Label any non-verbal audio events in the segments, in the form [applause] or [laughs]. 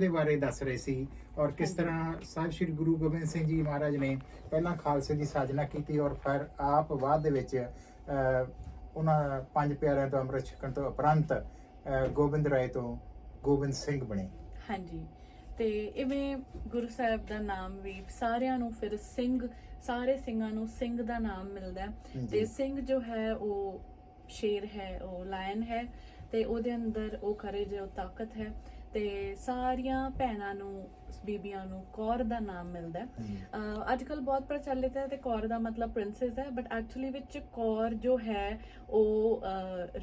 ਦੇ ਬਾਰੇ ਦੱਸ ਰਹੇ ਸੀ ਔਰ ਕਿਸ ਤਰ੍ਹਾਂ ਸਾਹਿਬ ਸ੍ਰੀ ਗੁਰੂ ਗੋਬਿੰਦ ਸਿੰਘ ਜੀ ਮਹਾਰਾਜ ਨੇ ਪਹਿਲਾਂ ਖਾਲਸੇ ਦੀ ਸਾਜਨਾ ਕੀਤੀ ਔਰ ਫਿਰ ਆਪ ਬਾਅਦ ਦੇ ਵਿੱਚ ਉਹਨਾਂ ਪੰਜ ਪਿਆਰਿਆਂ ਤੋਂ ਅੰਮ੍ਰਿਤ ਛਕਣ ਤੋਂ ਉਪਰੰਤ ਗੋਬਿੰਦ ਰਾਏ ਤੋਂ ਗੋਬਿੰਦ ਸਿੰਘ ਬਣੇ। ਹਾਂਜੀ। ਤੇ ਇਵੇਂ ਗੁਰੂ ਸਾਹਿਬ ਦਾ ਨਾਮ ਵੀ ਸਾਰਿਆਂ ਨੂੰ ਫਿਰ ਸਿੰਘ ਸਾਰੇ ਸਿੰਘਾਂ ਨੂੰ ਸਿੰਘ ਦਾ ਨਾਮ ਮਿਲਦਾ ਜੀ। ਤੇ ਸਿੰਘ ਜੋ ਹੈ ਉਹ ਸ਼ੇਰ ਹੈ ਉਹ ਲਾਇਨ ਹੈ ਤੇ ਉਹਦੇ ਅੰਦਰ ਉਹ ਕਰੇਜ ਉਹ ਤਾਕਤ ਹੈ। ਤੇ ਸਾਰੀਆਂ ਭੈਣਾਂ ਨੂੰ ਬੀਬੀਆਂ ਨੂੰ ਕੌਰ ਦਾ ਨਾਮ ਮਿਲਦਾ ਹੈ। ਅੱਜ ਕੱਲ ਬਹੁਤ ਪ੍ਰਚਲਿਤ ਹੈ ਤੇ ਕੌਰ ਦਾ ਮਤਲਬ ਪ੍ਰਿੰਸੈਸ ਹੈ ਬਟ ਐਕਚੁਅਲੀ ਵਿੱਚ ਕੌਰ ਜੋ ਹੈ ਉਹ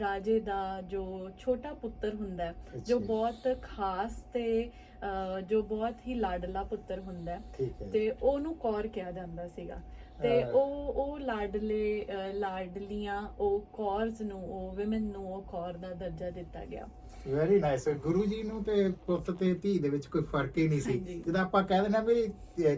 ਰਾਜੇ ਦਾ ਜੋ ਛੋਟਾ ਪੁੱਤਰ ਹੁੰਦਾ ਹੈ ਜੋ। ਬਹੁਤ ਖਾਸ ਤੇ ਜੋ ਬਹੁਤ ਹੀ ਲਾਡਲਾ ਪੁੱਤਰ ਹੁੰਦਾ ਹੈ। ਤੇ ਉਹਨੂੰ ਕੌਰ ਕਿਹਾ ਜਾਂਦਾ ਸੀਗਾ। ਤੇ ਉਹ ਉਹ ਲਾਡਲੇ ਅਹ, ਲਾਡਲੀਆਂ ਉਹ ਕੌਰਸ ਨੂੰ ਉਹ ਔਮਨ ਨੂੰ ਉਹ ਕੌਰ ਦਾ ਦਰਜਾ ਦਿੱਤਾ ਗਿਆ। ਵੈਰੀ ਨਾਈਸ ਗੁਰੂ ਜੀ ਨੂੰ ਤੇ ਪੁੱਤ ਤੇ ਧੀ ਦੇ ਵਿੱਚ ਕੋਈ ਫ਼ਰਕ ਹੀ ਨਹੀਂ ਸੀ। ਹਾਂਜੀ। ਜਦੋਂ ਆਪਾਂ ਕਹਿ ਦਿੰਦੇ ਆ ਵੀ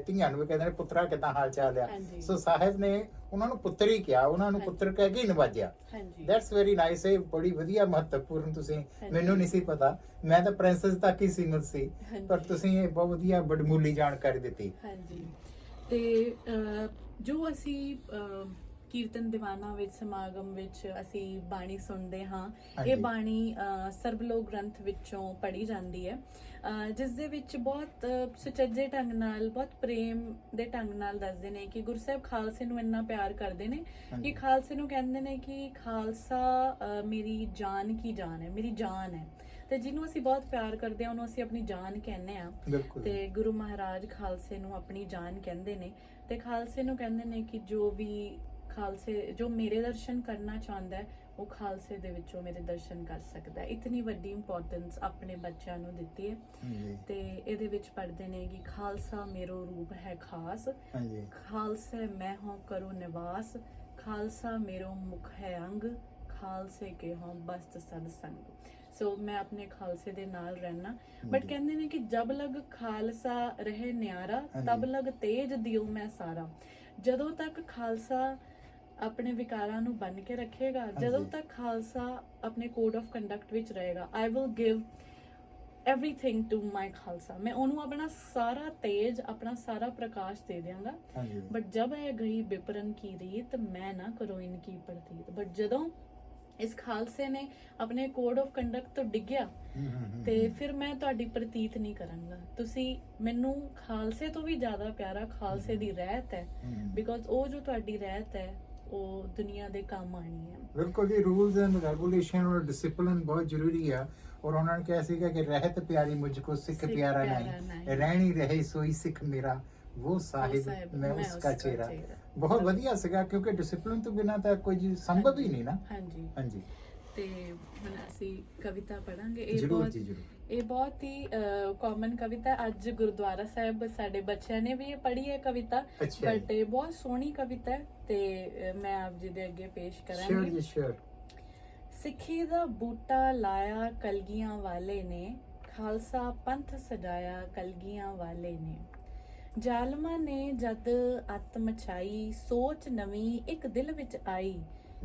ਧੀਆਂ ਨੂੰ ਵੀ ਕਹਿੰਦੇ ਨੇ ਪੁੱਤਰਾ ਕਿਦਾਂ ਹਾਲ ਚਾਲ ਆ? ਹਾਂਜੀ। ਸੋ ਸਾਹਿਬ ਨੇ ਉਹਨਾਂ ਨੂੰ ਪੁੱਤਰ ਹੀ ਕਿਹਾ ਉਹਨਾਂ ਨੂੰ। ਪੁੱਤਰ ਕਹਿ ਕੇ ਹੀ ਨਵਾਜਿਆ। ਹਾਂਜੀ। ਦੈਟਸ ਵੈਰੀ ਨਾਈਸ ਇਹ ਬੜੀ ਵਧੀਆ ਮਹੱਤਵਪੂਰਨ ਤੁਸੀਂ ਹਾਂਜੀ। ਮੈਨੂੰ ਨਹੀਂ ਸੀ ਪਤਾ। ਮੈਂ ਤਾਂ ਪ੍ਰਿੰਸੈਸ ਤੱਕ ਹੀ ਸੀਮਤ ਸੀ। ਹਾਂਜੀ। ਪਰ ਤੁਸੀਂ ਇਹ ਬਹੁਤ ਵਧੀਆ ਬੜਮੂਲੀ ਜਾਣਕਾਰੀ ਦਿੱਤੀ। ਹਾਂਜੀ। ਤੇ ਜੋ ਅਸੀਂ ਕੀਰਤਨ ਦੀਵਾਨਾ ਵਿੱਚ ਸਮਾਗਮ ਵਿੱਚ ਅਸੀਂ ਬਾਣੀ ਸੁਣਦੇ ਹਾਂ। ਇਹ ਬਾਣੀ ਅਹ, ਸਰਬਲੋਕ ਗ੍ਰੰਥ ਵਿੱਚੋਂ ਪੜ੍ਹੀ ਜਾਂਦੀ ਹੈ ਜਿਸ ਦੇ ਵਿੱਚ ਬਹੁਤ ਸੁਚੱਜੇ ਢੰਗ ਨਾਲ ਬਹੁਤ ਪ੍ਰੇਮ ਦੇ ਢੰਗ ਨਾਲ ਦੱਸਦੇ ਨੇ ਕਿ ਗੁਰਸਾਹਿਬ ਖਾਲਸੇ ਨੂੰ ਇੰਨਾ ਪਿਆਰ ਕਰਦੇ ਨੇ। ਕਿ ਖਾਲਸੇ ਨੂੰ ਕਹਿੰਦੇ ਨੇ ਕਿ ਖਾਲਸਾ ਮੇਰੀ ਜਾਨ ਕੀ ਜਾਨ ਹੈ ਮੇਰੀ ਜਾਨ ਹੈ ਤੇ ਜਿਹਨੂੰ ਅਸੀਂ ਬਹੁਤ ਪਿਆਰ ਕਰਦੇ ਹਾਂ ਉਹਨੂੰ ਅਸੀਂ ਆਪਣੀ ਜਾਨ ਕਹਿੰਦੇ ਆ ਬਿਲਕੁਲ। ਤੇ ਗੁਰੂ ਮਹਾਰਾਜ ਖਾਲਸੇ ਨੂੰ ਆਪਣੀ ਜਾਨ ਕਹਿੰਦੇ ਨੇ। ਤੇ ਖਾਲਸੇ ਨੂੰ ਕਹਿੰਦੇ ਨੇ ਕਿ ਜੋ ਵੀ ਖਾਲਸੇ ਜੋ ਮੇਰੇ ਦਰਸ਼ਨ ਕਰਨਾ ਚਾਹੁੰਦਾ ਹੈ ਉਹ ਖਾਲਸੇ ਦੇ ਵਿੱਚੋਂ ਮੇਰੇ ਦਰਸ਼ਨ ਕਰ ਸਕਦਾ ਹੈ। ਇਤਨੀ ਵੱਡੀ ਇੰਪੋਰਟੈਂਸ ਆਪਣੇ ਬੱਚਿਆਂ ਨੂੰ ਦਿੱਤੀ ਹੈ। ਤੇ ਇਹਦੇ ਵਿੱਚ ਪੜ੍ਹਦੇ ਨੇ ਕਿ ਖਾਲਸਾ ਮੇਰੋ ਰੂਪ ਹੈ ਖਾਸ। ਹਾਂਜੀ। ਖਾਲਸੇ ਮੈਂ ਹਾਂ ਕਰੋ ਨਿਵਾਸ। ਖਾਲਸਾ ਮੇਰੋ ਮੁਖ ਹੈ ਅੰਗ। ਖਾਲਸੇ ਕੇ ਹਾਂ ਬਸਤ ਸਦ ਸੰਗ। ਸੋ ਮੈਂ ਆਪਣੇ ਖਾਲਸੇ ਦੇ ਨਾਲ ਰਹਿਣਾ ਬਟ। ਕਹਿੰਦੇ ਨੇ ਕਿ ਜਬ ਲਗ ਖਾਲਸਾ ਰਹੇ ਨਿਆਰਾ। ਤਬ ਲਗ ਤੇਜ ਦਿਓ ਮੈਂ ਸਾਰਾ ਜਦੋਂ ਤੱਕ ਖਾਲਸਾ ਆਪਣੇ ਵਿਕਾਰਾਂ ਨੂੰ ਬੰਨ ਕੇ ਰੱਖੇਗਾ ਜਦੋਂ। ਤੱਕ ਖਾਲਸਾ ਆਪਣੇ ਕੋਡ ਆਫ ਕੰਡਕਟ ਵਿੱਚ ਰਹੇਗਾ I will give everything to my Khalsa ਮੈਂ ਉਹਨੂੰ ਆਪਣਾ ਸਾਰਾ ਤੇਜ ਆਪਣਾ ਸਾਰਾ ਪ੍ਰਕਾਸ਼ ਦੇ ਦਿਆਂਗਾ ਬਟ ਜਬ ਹੈ ਗਈ ਬਿਪਰਨ ਕੀ ਰੀਤ ਮੈਂ ਨਾ ਕਰੋ ਇਨਕੀ ਪ੍ਰਤੀਤ ਬਟ ਜਦੋਂ ਇਸ ਖਾਲਸੇ ਨੇ ਆਪਣੇ ਕੋਡ ਆਫ ਕੰਡਕਟ ਤੋਂ ਡਿੱਗਿਆ ਤੇ। ਫਿਰ ਮੈਂ ਤੁਹਾਡੀ ਪ੍ਰਤੀਤ ਨਹੀਂ ਕਰਾਂਗਾ ਤੁਸੀਂ ਮੈਨੂੰ ਖਾਲਸੇ ਤੋਂ ਵੀ ਜ਼ਿਆਦਾ ਪਿਆਰਾ ਖਾਲਸੇ ਦੀ ਰਹਿਤ ਹੈ। ਬਿਕੋਜ਼ ਉਹ ਜੋ ਤੁਹਾਡੀ ਰਹਿਤ ਹੈ ਉਹ ਦੁਨੀਆ ਦੇ ਕੰਮ ਆਣੀ ਹੈ ਬਿਲਕੁਲ ਜੀ ਰੂਲਸ ਐਂਡ ਰੈਗੂਲੇਸ਼ਨ ਔਰ ਡਿਸਪਲਿਨ ਬਹੁਤ ਜ਼ਰੂਰੀ ਆ ਔਰ ਉਹਨਾਂ ਨੇ ਕਿਹਾ ਸੀਗਾ ਕਿ ਰਹਿਤ ਪਿਆਰੀ ਮੁਝ ਕੋ ਸਿੱਖ ਪਿਆਰਾ ਨਹੀਂ। ਰਹਿਣੀ ਰਹੇ ਸੋਈ ਸਿੱਖ ਮੇਰਾ ਉਹ ਸਾਹਿਬ ਮੈਂ ਉਸਕਾ ਚਿਹਰਾ। ਬਹੁਤ ਵਧੀਆ ਸੀਗਾ ਕਿਉਂਕਿ ਡਿਸਪਲਿਨ ਤੋਂ ਬਿਨਾ ਤਾਂ ਕੋਈ ਸੰਭਵ ਹੀ ਨਹੀਂ ਨਾ। ਹਾਂਜੀ। ਹਾਂਜੀ। ਤੇ ਹੁਣ ਅਸੀਂ ਕਵਿਤਾ ਪੜਾਂਗੇ ਇਹ ਜ਼ਰੂਰ ਬਹੁਤ ਜੀ ਜ਼ਰੂਰ। ਇਹ ਬਹੁਤ ਹੀ ਕਾਮਨ ਕਵਿਤਾ ਹੈ। ਅੱਜ ਗੁਰਦੁਆਰਾ ਸਾਹਿਬ ਸਾਡੇ ਬੱਚਿਆਂ ਨੇ ਵੀ ਇਹ ਪੜ੍ਹੀ ਹੈ ਕਵਿਤਾ ਅੱਛਾ ਬਟ ਇਹ ਬਹੁਤ ਸੋਹਣੀ ਕਵਿਤਾ ਹੈ ਤੇ ਅਹ, ਮੈਂ ਆਪ ਜੀ ਦੇ ਅੱਗੇ ਪੇਸ਼ ਸ਼ੋਰ ਕਰਾਂਗੀ। ਜੀ ਸ਼ੋਰ ਸਿੱਖੀ ਦਾ ਬੂਟਾ ਲਾਇਆ ਕਲਗੀਆਂ ਵਾਲੇ ਨੇ ਖਾਲਸਾ ਪੰਥ ਸਜਾਇਆ ਕਲਗੀਆਂ ਵਾਲੇ ਨੇ। ਜ਼ਾਲਮਾਂ ਨੇ ਜਦ ਅੱਤ ਮਚਾਈ ਸੋਚ ਨਵੀਂ ਇੱਕ ਦਿਲ ਵਿੱਚ ਆਈ।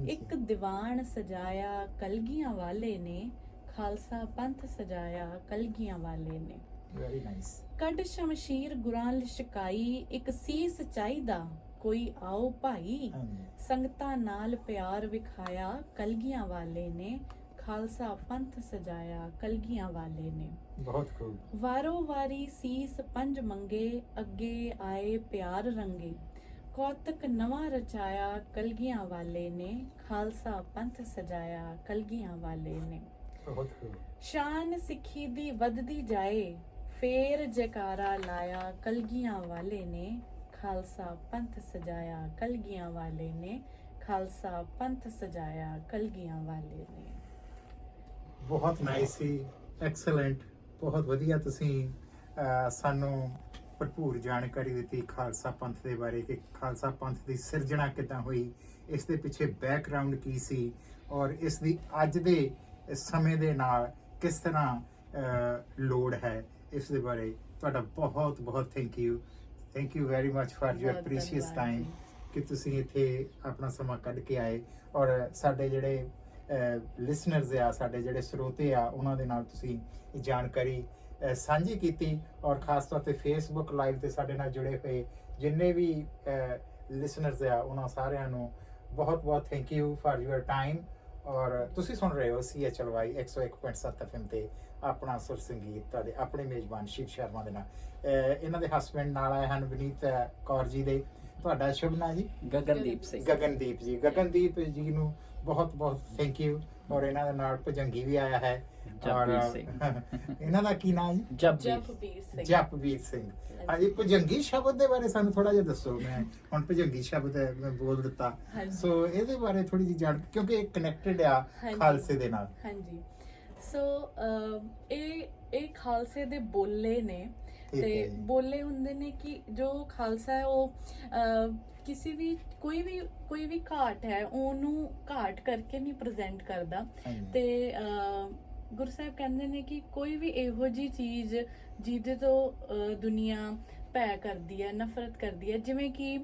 ਇੱਕ ਦੀਵਾਨ ਸਜਾਇਆ ਕਲਗੀਆਂ ਵਾਲੇ ਨੇ ਖਾਲਸਾ ਪੰਥ ਸਜਾਇਆ ਕਲਗੀਆਂ ਵਾਲੇ ਨੇ। ਵੈਰੀ ਨਾਈਸ ਕੱਢ ਸ਼ਮਸ਼ੀਰ ਗੁਰਾਂ ਲਿਸ਼ਕਾਈ ਇੱਕ ਸੀਸ ਚਾਹੀਦਾ ਕੋਈ ਆਓ ਭਾਈ। ਸੰਗਤਾਂ ਨਾਲ ਪਿਆਰ ਵਿਖਾਇਆ ਕਲਗੀਆਂ ਵਾਲੇ ਨੇ ਖਾਲਸਾ ਪੰਥ ਸਜਾਇਆ ਕਲਗੀਆਂ ਵਾਲੇ ਨੇ। ਬਹੁਤ ਖੂਬ। ਵਾਰੋ ਵਾਰੀ ਸੀਸ ਪੰਜ ਮੰਗੇ ਅੱਗੇ ਆਏ ਪਿਆਰ ਰੰਗੇ। ਕੌਤਕ ਨਵਾਂ ਰਚਾਇਆ ਕਲਗੀਆਂ ਵਾਲੇ ਨੇ ਖਾਲਸਾ ਪੰਥ ਸਜਾਇਆ ਕਲਗੀਆਂ ਵਾਲੇ ਨੇ। ਬਹੁਤ ਖੂਬ। ਸ਼ਾਨ ਸਿੱਖੀ ਦੀ ਵੱਧਦੀ ਜਾਏ ਫੇਰ ਜੈਕਾਰਾ ਲਾਇਆ ਕਲਗੀਆਂ ਵਾਲੇ ਨੇ ਖਾਲਸਾ ਪੰਥ ਸਜਾਇਆ ਕਲਗੀਆਂ ਵਾਲੇ ਨੇ ਖਾਲਸਾ ਪੰਥ ਸਜਾਇਆ ਕਲਗੀਆਂ ਵਾਲੇ ਨੇ। ਬਹੁਤ ਨਾਈਸ ਸੀ ਐਕਸਲੈਂਟ ਬਹੁਤ ਵਧੀਆ ਤੁਸੀਂ ਸਾਨੂੰ ਭਰਪੂਰ ਜਾਣਕਾਰੀ ਦਿੱਤੀ ਖਾਲਸਾ ਪੰਥ ਦੇ ਬਾਰੇ ਕਿ ਖਾਲਸਾ ਪੰਥ ਦੀ ਸਿਰਜਣਾ ਕਿੱਦਾਂ ਹੋਈ ਇਸ ਦੇ ਪਿੱਛੇ ਬੈਕਗ੍ਰਾਉਂਡ ਕੀ ਸੀ ਔਰ ਇਸ ਦੀ ਅੱਜ ਦੇ ਸਮੇਂ ਦੇ ਨਾਲ ਕਿਸ ਤਰ੍ਹਾਂ ਲੋੜ ਹੈ ਇਸ ਦੇ ਬਾਰੇ ਤੁਹਾਡਾ ਬਹੁਤ ਬਹੁਤ thank you thank you very much for your precious time. ਕਿ ਤੁਸੀਂ ਇੱਥੇ ਆਪਣਾ ਸਮਾਂ ਕੱਢ ਕੇ ਆਏ ਔਰ ਸਾਡੇ ਜਿਹੜੇ ਲਿਸਨਰਸ ਆ, ਸਾਡੇ ਜਿਹੜੇ ਸਰੋਤੇ ਆ, ਉਹਨਾਂ ਦੇ ਨਾਲ ਤੁਸੀਂ ਜਾਣਕਾਰੀ ਸਾਂਝੀ ਕੀਤੀ ਔਰ ਖਾਸ ਤੌਰ ਤੇ ਫੇਸਬੁੱਕ ਲਾਈਵ ਤੇ ਸਾਡੇ ਨਾਲ ਜੁੜੇ ਹੋਏ ਜਿੰਨੇ ਵੀ ਲਿਸਨਰਸ ਆ, ਉਹਨਾਂ ਸਾਰਿਆਂ ਨੂੰ ਬਹੁਤ ਬਹੁਤ thank you for your time ਔਰ ਤੁਸੀਂ ਸੁਣ ਰਹੇ ਹੋ CHLY 101.7 FM ਤੇ ਆਪਣਾ ਸੁਰ ਸੰਗੀਤ ਤੁਹਾਡੇ ਆਪਣੇ ਮੇਜ਼ਬਾਨ ਸ਼ਿਵ ਸ਼ਰਮਾ ਦੇ ਨਾਲ। ਇਹਨਾਂ ਦੇ ਹਸਬੰਡ ਨਾਲ ਆਏ ਹਨ ਵਿਨੀਤ ਕੌਰ ਜੀ ਦੇ। ਤੁਹਾਡਾ ਸ਼ੁਭ ਨਾਂ ਜੀ? ਗਗਨਦੀਪ ਸਿੰਘ। ਗਗਨਦੀਪ ਜੀ। ਗਗਨਦੀਪ ਜੀ ਨੂੰ ਬਹੁਤ ਬਹੁਤ ਥੈਂਕ ਯੂ ਔਰ ਇਹਨਾਂ ਦੇ ਨਾਲ ਭਜੰਗੀ ਵੀ ਆਇਆ ਹੈ। ਜਪਵੀਰ ਸਿੰਘ। [laughs] ਇਹਨਾਂ ਦਾ ਕੀ ਨਾਮ ਜੀ? ਜਪਜੀਤ ਜਪਬੀਰ ਸਿੰਘ। ਜਪਵੀਰ ਸਿੰਘ। ਹਾਂਜੀ ਭਜੰਗੀ ਸ਼ਬਦ ਦੇ ਬਾਰੇ ਸਾਨੂੰ ਥੋੜਾ ਜਿਹਾ ਦੱਸੋ। ਮੈਂ ਹੁਣ ਭਜੰਗੀ ਸ਼ਬਦ ਮੈਂ ਬੋਲ ਦਿੱਤਾ। ਹਾਂਜੀ। ਸੋ ਇਹਦੇ ਬਾਰੇ ਥੋੜੀ ਜਿਹੀ ਜਾਣ ਕਿਉਂਕਿ ਇਹ ਕਨੈਕਟਡ ਆ ਹਾਂਜੀ। ਖਾਲਸੇ ਦੇ ਨਾਲ। ਹਾਂਜੀ। ਸੋ ਇਹ ਇਹ ਖਾਲਸੇ ਦੇ ਬੋਲੇ ਨੇ ਤੇ। ਬੋਲੇ ਹੁੰਦੇ ਨੇ ਕਿ ਜੋ ਖਾਲਸਾ ਹੈ ਉਹ ਕਿਸੇ ਵੀ ਕੋਈ ਵੀ ਕੋਈ ਵੀ ਘਾਟ ਹੈ ਉਹਨੂੰ ਘਾਟ ਕਰਕੇ ਨਹੀਂ ਪ੍ਰੈਜ਼ੈਂਟ ਕਰਦਾ। ਤੇ ਗੁਰੂ ਸਾਹਿਬ ਕਹਿੰਦੇ ਨੇ ਕਿ ਕੋਈ ਵੀ ਇਹੋ ਜੀ ਚੀਜ਼ ਜਿਹਦੇ ਤੋਂ ਦੁਨੀਆ ਭੈ ਕਰਦੀ ਹੈ ਨਫ਼ਰਤ ਕਰਦੀ ਹੈ ਜਿਵੇਂ ਕਿ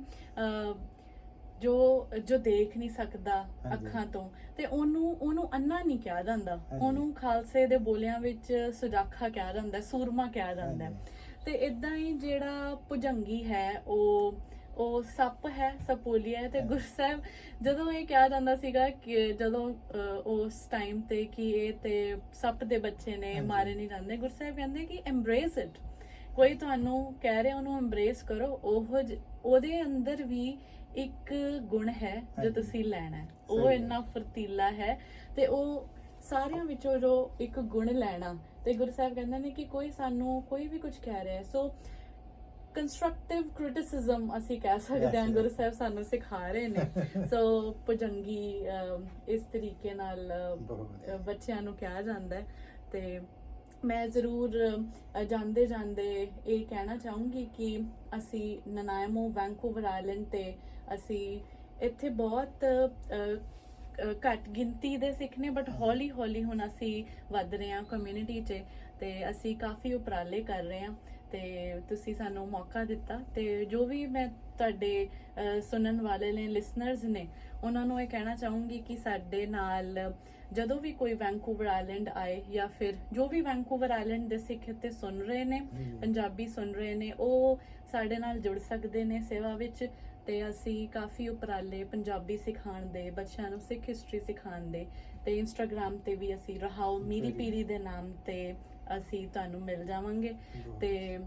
ਜੋ ਜੋ ਦੇਖ ਨਹੀਂ ਸਕਦਾ। ਅੱਖਾਂ ਤੋਂ ਤੇ ਉਹਨੂੰ ਉਹਨੂੰ ਅੰਨਾ ਨਹੀਂ ਕਿਹਾ ਜਾਂਦਾ। ਉਹਨੂੰ ਖਾਲਸੇ ਦੇ ਬੋਲਿਆਂ ਵਿੱਚ ਸੁਜਾਖਾ ਕਿਹਾ ਜਾਂਦਾ ਸੂਰਮਾ ਕਿਹਾ ਜਾਂਦਾ। ਤੇ ਇਦਾਂ ਹੀ ਜਿਹੜਾ ਭੁਜੰਗੀ ਹੈ ਉਹ ਉਹ ਸੱਪ ਹੈ ਸਪੋਲੀਆ ਹੈ ਤੇ। ਗੁਰਸਾਹਿਬ ਜਦੋਂ ਇਹ ਕਿਹਾ ਜਾਂਦਾ ਸੀਗਾ ਕਿ ਜਦੋਂ ਉਸ ਟਾਈਮ ਤੇ ਕਿ ਇਹ ਤੇ ਸੱਪ ਦੇ ਬੱਚੇ ਨੇ। ਮਾਰੇ ਨਹੀਂ ਜਾਂਦੇ ਗੁਰਸਾਹਿਬ ਕਹਿੰਦੇ ਕਿ ਐਮਬ੍ਰੇਸ ਇਟ ਕੋਈ ਤੁਹਾਨੂੰ ਕਹਿ ਰਿਹਾ ਉਹਨੂੰ ਐਮਬ੍ਰੇਸ ਕਰੋ ਉਹ ਉਹਦੇ ਅੰਦਰ ਵੀ ਇੱਕ ਗੁਣ ਹੈ ਜੋ। ਤੁਸੀਂ ਲੈਣਾ ਉਹ। ਇੰਨਾ ਫਰਤੀਲਾ ਹੈ ਤੇ ਉਹ ਸਾਰਿਆਂ ਵਿੱਚੋਂ ਜੋ ਇੱਕ ਗੁਣ ਲੈਣਾ ਤੇ ਗੁਰੂ ਸਾਹਿਬ ਕਹਿੰਦੇ ਨੇ ਕਿ ਕੋਈ ਸਾਨੂੰ ਕੋਈ ਵੀ ਕੁਝ ਕਹਿ ਰਿਹਾ ਸੋ ਕੰਸਟਰਕਟਿਵ ਕ੍ਰਿਟਿਸਿਜ਼ਮ ਅਸੀਂ ਕਹਿ ਸਕਦੇ ਹਾਂ. ਗੁਰੂ ਸਾਹਿਬ ਸਾਨੂੰ ਸਿਖਾ ਰਹੇ ਨੇ। [laughs] ਸੋ ਭੁਜੰਗੀ ਇਸ ਤਰੀਕੇ ਨਾਲ ਬੱਚਿਆਂ ਨੂੰ ਕਿਹਾ ਜਾਂਦਾ ਹੈ। ਤੇ ਮੈਂ ਜ਼ਰੂਰ ਜਾਂਦੇ ਜਾਂਦੇ ਇਹ ਕਹਿਣਾ ਚਾਹੂੰਗੀ ਕਿ ਅਸੀਂ ਨਨਾਇਮੋ ਵੈਂਕੂਵਰ ਆਇਲੈਂਡ ਤੇ ਅਸੀਂ ਇੱਥੇ ਬਹੁਤ ਘੱਟ ਗਿਣਤੀ ਦੇ ਸਿੱਖ ਨੇ ਬਟ ਹੌਲੀ ਹੌਲੀ ਹੁਣ ਅਸੀਂ ਵੱਧ ਰਹੇ ਹਾਂ ਕਮਿਊਨਿਟੀ 'ਚ ਤੇ ਅਸੀਂ ਕਾਫੀ ਉਪਰਾਲੇ ਕਰ ਰਹੇ ਹਾਂ। ਤੇ ਤੁਸੀਂ ਸਾਨੂੰ ਮੌਕਾ ਦਿੱਤਾ ਤੇ ਜੋ ਵੀ ਮੈਂ ਤੁਹਾਡੇ ਸੁਣਨ ਵਾਲੇ ਨੇ ਲਿਸਨਰਸ ਨੇ ਉਹਨਾਂ ਨੂੰ ਇਹ ਕਹਿਣਾ ਚਾਹੂੰਗੀ ਕਿ ਸਾਡੇ ਨਾਲ ਜਦੋਂ ਵੀ ਕੋਈ ਵੈਂਕੂਵਰ ਆਇਲੈਂਡ ਆਏ ਜਾਂ ਫਿਰ ਜੋ ਵੀ ਵੈਂਕੂਵਰ ਆਇਲੈਂਡ ਦੇ ਸਿੱਖ ਇੱਥੇ ਸੁਣ ਰਹੇ ਨੇ। ਪੰਜਾਬੀ ਸੁਣ ਰਹੇ ਨੇ ਉਹ ਸਾਡੇ ਨਾਲ ਜੁੜ ਸਕਦੇ ਨੇ ਸੇਵਾ ਵਿੱਚ ਤੇ ਅਸੀਂ ਕਾਫੀ ਉਪਰਾਲੇ ਪੰਜਾਬੀ ਸਿਖਾਉਣ ਦੇ ਬੱਚਿਆਂ ਨੂੰ ਸਿੱਖ ਹਿਸਟਰੀ ਸਿਖਾਉਣ ਦੇ ਤੇ ਇੰਸਟਾਗ੍ਰam ਤੇ ਵੀ ਅਸੀਂ ਰਹਾਉ ਮੀਰੀ ਪੀਰੀ ਦੇ ਨਾਮ ਤੇ ਅਸੀਂ ਤੁਹਾਨੂੰ ਮਿਲ ਜਾਵਾਂਗੇ। ਤੇ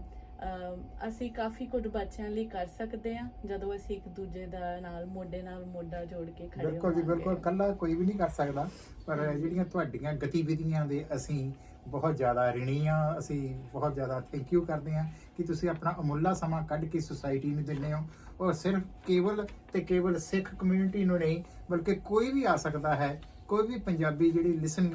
ਅਸੀਂ ਕਾਫੀ ਕੁਝ ਬੱਚਿਆਂ ਲਈ ਕਰ ਸਕਦੇ ਹਾਂ ਜਦੋਂ ਅਸੀਂ ਇੱਕ ਦੂਜੇ ਦਾ ਨਾਲ ਮੋਢੇ ਨਾਲ ਮੋਢਾ ਜੋੜ ਕੇ ਖੜੇ ਬਿਲਕੁਲ ਜੀ ਹੋਵਾਂਗੇ। ਬਿਲਕੁਲ ਕੱਲਾ ਕੋਈ ਵੀ ਨਹੀਂ ਕਰ ਸਕਦਾ ਪਰ ਜਿਹੜੀਆਂ ਤੁਹਾਡੀਆਂ ਗਤੀਵਿਧੀਆਂ ਦੇ ਅਸੀਂ ਬਹੁਤ ਜ਼ਿਆਦਾ ਰਿਣੀ ਆ ਅਸੀਂ ਬਹੁਤ ਜ਼ਿਆਦਾ ਥੈਂਕ ਯੂ ਕਰਦੇ ਹਾਂ ਕਿ ਤੁਸੀਂ ਆਪਣਾ ਅਮੁੱਲਾ ਸਮਾਂ ਕੱਢ ਕੇ ਸੁਸਾਇਟੀ ਨੂੰ ਦਿੰਦੇ ਹੋ ਔਰ ਸਿਰਫ ਕੇਵਲ ਤੇ ਕੇਵਲ ਸਿੱਖ ਕਮਿਊਨਿਟੀ ਨੂੰ ਨਹੀਂ ਬਲਕਿ ਕੋਈ ਵੀ ਆ ਸਕਦਾ ਹੈ ਕੋਈ ਵੀ ਪੰਜਾਬੀ ਜਿਹੜੀ ਲਿਸਨ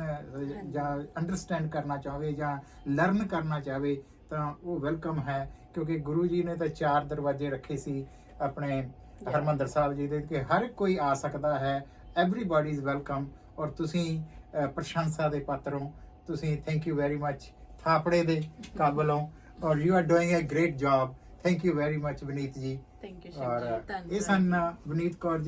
ਜਾਂ ਅੰਡਰਸਟੈਂਡ ਕਰਨਾ ਚਾਹਵੇ ਜਾਂ ਲਰਨ ਕਰਨਾ ਚਾਹਵੇ ਤਾਂ ਉਹ ਵੈਲਕਮ ਹੈ ਕਿਉਂਕਿ ਗੁਰੂ ਜੀ ਨੇ ਤਾਂ ਚਾਰ ਦਰਵਾਜ਼ੇ ਰੱਖੇ ਸੀ ਆਪਣੇ ਹਰਮੰਦਰ ਸਾਹਿਬ ਜੀ ਦੇ ਕਿ ਹਰ ਕੋਈ ਆ ਸਕਦਾ ਹੈ ਐਵਰੀਬਾਡੀ ਇਜ਼ ਵੈਲਕਮ ਔਰ ਤੁਸੀਂ ਪ੍ਰਸ਼ੰਸਾ ਦੇ ਪਾਤਰ ਹੋ ਤੁਸੀਂ ਥੈਂਕ ਯੂ ਵੈਰੀ ਮੱਚ ਥਾਪੜੇ ਦੇ ਕਾਬਲ ਹੋ ਔਰ you are doing a great job thank you very much Vineet ji thank you ਜੀ ਇਹ ਸਨ ਵਨੀਤ ਕੌਰ ਜੀ।